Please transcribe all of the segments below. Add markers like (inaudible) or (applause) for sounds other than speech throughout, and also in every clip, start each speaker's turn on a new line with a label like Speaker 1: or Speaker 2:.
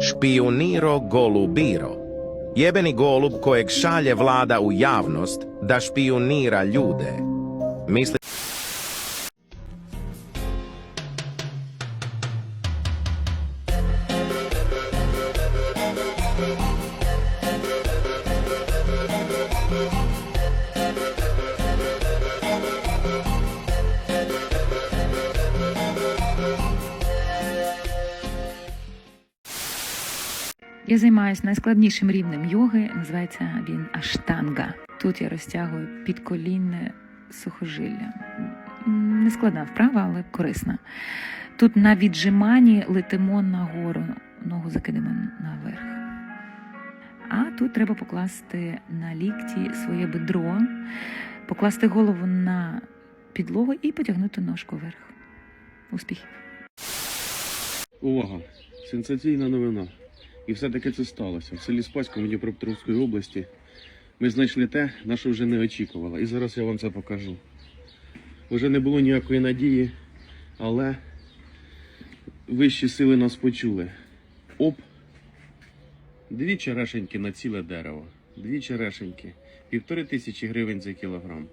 Speaker 1: Špioniro golubiro. Jebeni golub kojeg šalje vlada u javnost da špionira ljude. Misli
Speaker 2: Я займаюся найскладнішим рівнем йоги. Називається він аштанга. Тут я розтягую підколінне сухожилля. Нескладна вправа, але корисна. Тут на віджиманні летимо нагору, ногу закидемо наверх. А тут треба покласти на лікті своє бедро, покласти голову на підлогу і потягнути ножку вверх. Успіхів!
Speaker 3: Увага! Сенсаційна новина. І все-таки це сталося. В селі Спаському Дніпропетровської області ми знайшли те, на що вже не очікували. І зараз я вам це покажу. Вже не було ніякої надії, але вищі сили нас почули. Оп! Дві черешеньки на ціле дерево. Дві черешеньки. Півтори тисячі гривень за кілограм.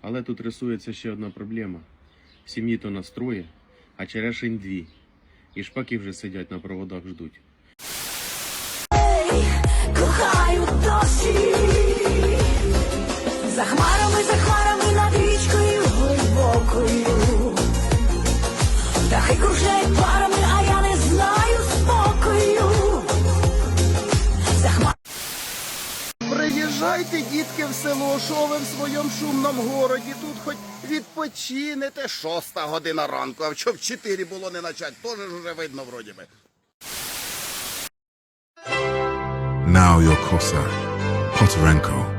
Speaker 3: Але тут рисується ще одна проблема. В сім'ї то нас троє, а черешень дві. І шпаки вже сидять на проводах ждуть.
Speaker 4: Досі. За хмарами, за хмарами над річкою глибокою. Птахи кружляють парами, а я не знаю спокою. За.
Speaker 5: Приїжджайте, дітки, в село, що ви в своєму шумному городі. Тут хоч відпочинете. Шоста година ранку, а що в чотири було не начать, теж ж уже видно вроді би.
Speaker 6: Now your Cossack, Kotarenko.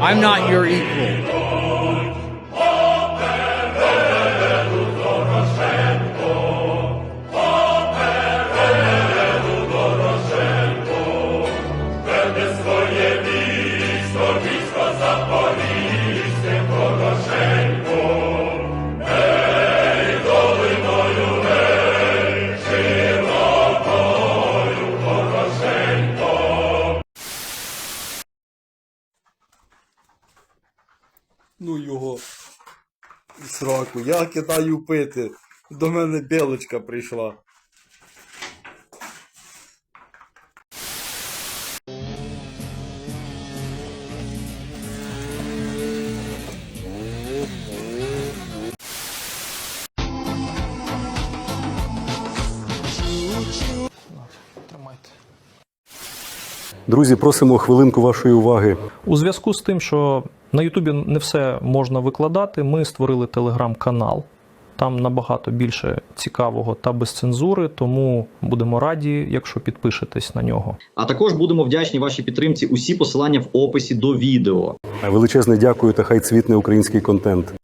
Speaker 7: I'm not your equal.
Speaker 8: Сраку. Я кидаю пити. До мене білочка прийшла.
Speaker 9: Друзі, просимо хвилинку вашої уваги.
Speaker 10: У зв'язку з тим, що на Ютубі не все можна викладати, ми створили телеграм-канал. Там набагато більше цікавого та без цензури, тому будемо раді, якщо підпишетесь на нього.
Speaker 11: А також будемо вдячні вашій підтримці. Усі посилання в описі до відео.
Speaker 9: Величезне дякую та хай цвітне український контент.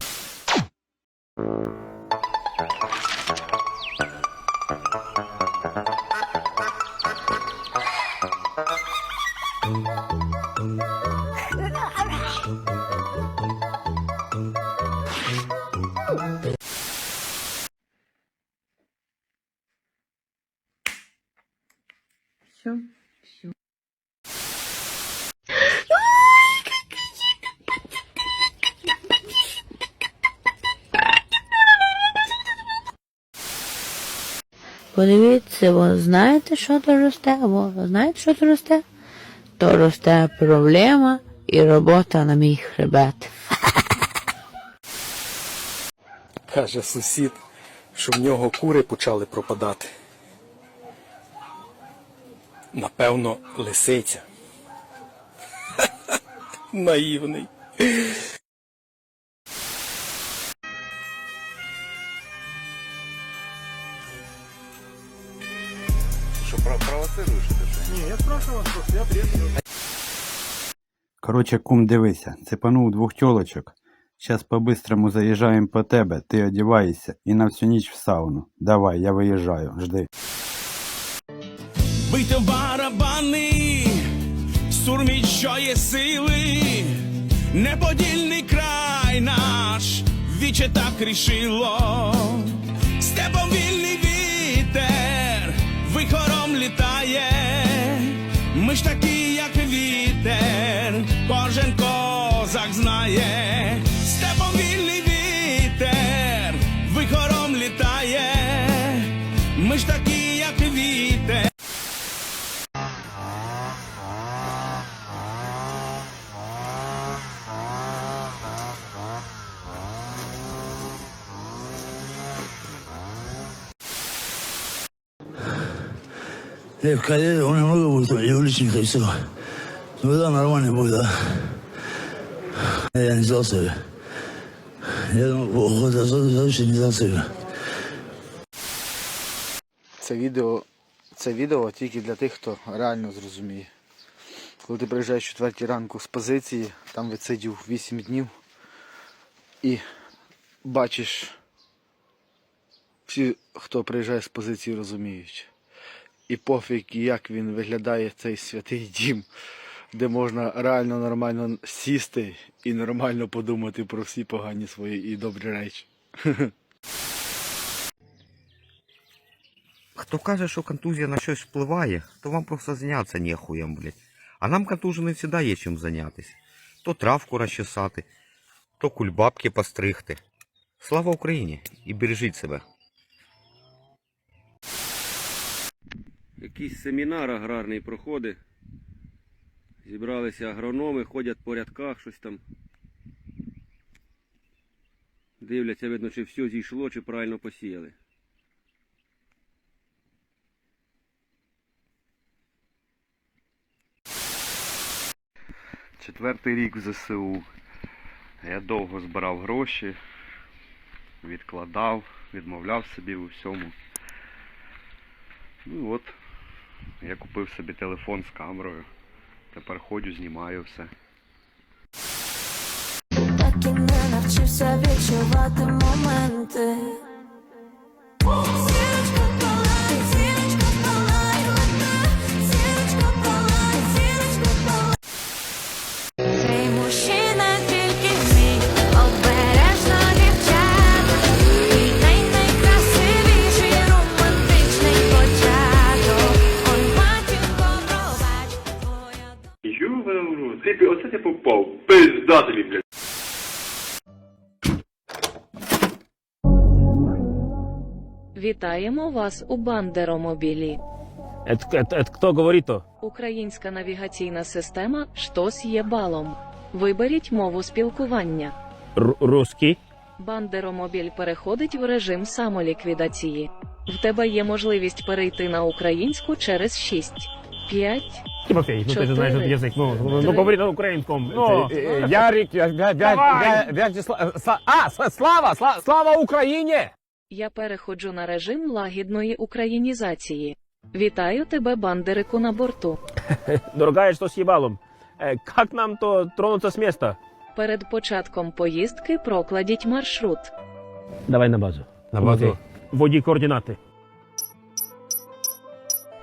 Speaker 12: Подивіться, ви знаєте, що то росте? Або ви знаєте, що то росте? То росте проблема і робота на мій хребет.
Speaker 8: Каже сусід, що в нього кури почали пропадати. Напевно, лисиця. (laughs) Наївний.
Speaker 5: Що, провоцируєш? Ні, я
Speaker 8: Короче, кум, дивися, цепанув двох тьолочок. Щас по-бистрому заїжджаємо по тебе, ти одіваєшся і на всю ніч в сауну. Давай, я виїжджаю, жди.
Speaker 7: Бийте барабани, сурміть, що є сили, неподільний край наш, віче так рішило, степом вільний вітер, вихором літає, ми ж такі,
Speaker 13: В карьере меня много будет уличных, и все. Ну да, нормально будет, да. Я не взял себе. Я думал, следующий не взял себе.
Speaker 14: Це відео, це відео тільки для тих, хто реально зрозуміє. Коли ти приїжджаєш о 4 ранку з позиції, там відсидів 8 днів і бачиш, всі, хто приїжджає з позиції, розуміють. І пофіг, як він виглядає цей святий дім, де можна реально нормально сісти і нормально подумати про всі погані свої і добрі речі. (laughs)
Speaker 15: Хто каже, що контузія на щось впливає, то вам просто зайнятися нехуєм, блядь. А нам контуженим завжди є чим зайнятися. То травку розчесати, то кульбабки постригти. Слава Україні і бережіть себе.
Speaker 3: Якийсь семінар аграрний проходить. Зібралися агрономи, ходять по рядках, щось там. Дивляться, видно, чи все зійшло, чи правильно посіяли.
Speaker 16: Четвертий рік в ЗСУ. Я довго збирав гроші, відкладав, відмовляв собі у всьому. Ну от, я купив собі телефон з камерою. Тепер ходжу, знімаю все.
Speaker 4: Так і не навчився відчувати моменти.
Speaker 3: ти, оце ти попав. Пизда тобі, блядь.
Speaker 17: Вітаємо вас у Бандеромобілі.
Speaker 7: Это, это, это кто говорит-то?
Speaker 17: Українська навігаційна система «Штось є балом». Виберіть мову спілкування.
Speaker 7: русский?
Speaker 17: Бандеромобіль переходить в режим самоліквідації. В тебе є можливість перейти на українську через 6, 5,
Speaker 7: Тимофей, ну ты же знаешь этот язык. Ну, ну,
Speaker 17: Три.
Speaker 7: ну говори на украинском. Ну.
Speaker 16: Ярик,
Speaker 7: Давай.
Speaker 16: А, слава, слава Україні!
Speaker 17: Я переходжу на режим лагідної українізації. Вітаю тебе, бандерику на борту. (laughs)
Speaker 7: Дорогая, что с ебалом? Э, Как нам то тронуться с места?
Speaker 17: Перед початком поїздки прокладіть маршрут.
Speaker 7: Давай на базу.
Speaker 16: На базу.
Speaker 7: Вводи координаты.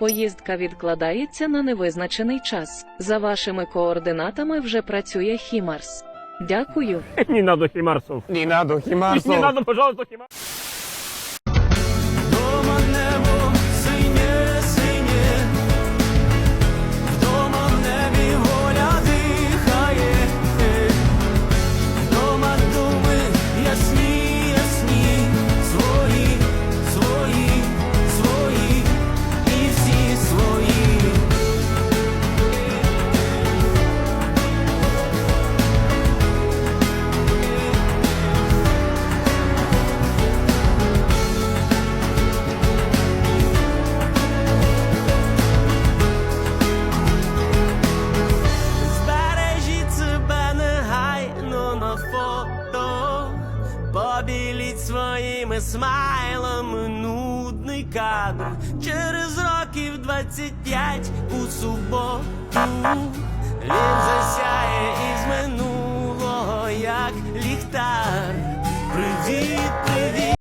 Speaker 17: Поїздка відкладається на невизначений час. За вашими координатами вже працює Хімарс. Дякую. (laughs)
Speaker 7: Не надо химарсов.
Speaker 16: Не надо,
Speaker 7: Не надо, пожалуйста, химарсов.
Speaker 13: фото, побіліть своїми смайлами нудний кадр через років
Speaker 18: 25 у суботу він засяє із минулого, як ліхтар. Привіт!